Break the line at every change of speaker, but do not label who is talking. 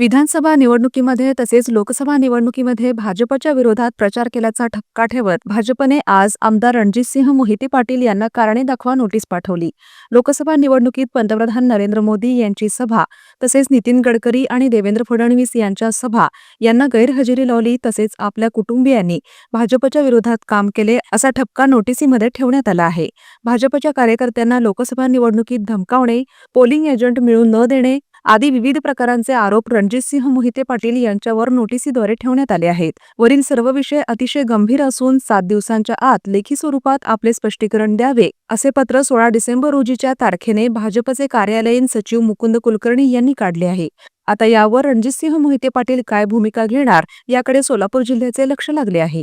विधानसभा निवडणुकीमध्ये तसेच लोकसभा निवडणुकीमध्ये भाजपच्या विरोधात प्रचार केल्याचा ठपका ठेवत भाजपने आज आमदार रणजितसिंह मोहिते पाटील यांना कारणे दाखवा नोटीस पाठवली. लोकसभा निवडणुकीत पंतप्रधान नरेंद्र मोदी यांची सभा तसेच नितीन गडकरी आणि देवेंद्र फडणवीस यांच्या सभा यांना गैरहजेरी लावली तसेच आपल्या कुटुंबियांनी भाजपच्या विरोधात काम केले असा ठपका नोटिसीमध्ये ठेवण्यात आला आहे. भाजपच्या कार्यकर्त्यांना लोकसभा निवडणुकीत धमकावणे पोलिंग एजंट मिळून न देणे आदी विविध प्रकारांचे आरोप रणजितसिंह मोहिते पाटील यांच्यावर नोटिसीद्वारे ठेवण्यात आले आहेत. वरील सर्व विषय अतिशय गंभीर असून सात दिवसांच्या आत लेखी स्वरूपात आपले स्पष्टीकरण द्यावे असे पत्र सोळा डिसेंबर रोजीच्या तारखेने भाजपचे कार्यालयीन सचिव मुकुंद कुलकर्णी यांनी काढले आहे. आता यावर रणजितसिंह मोहिते पाटील काय भूमिका घेणार याकडे सोलापूर जिल्ह्याचे लक्ष लागले आहे.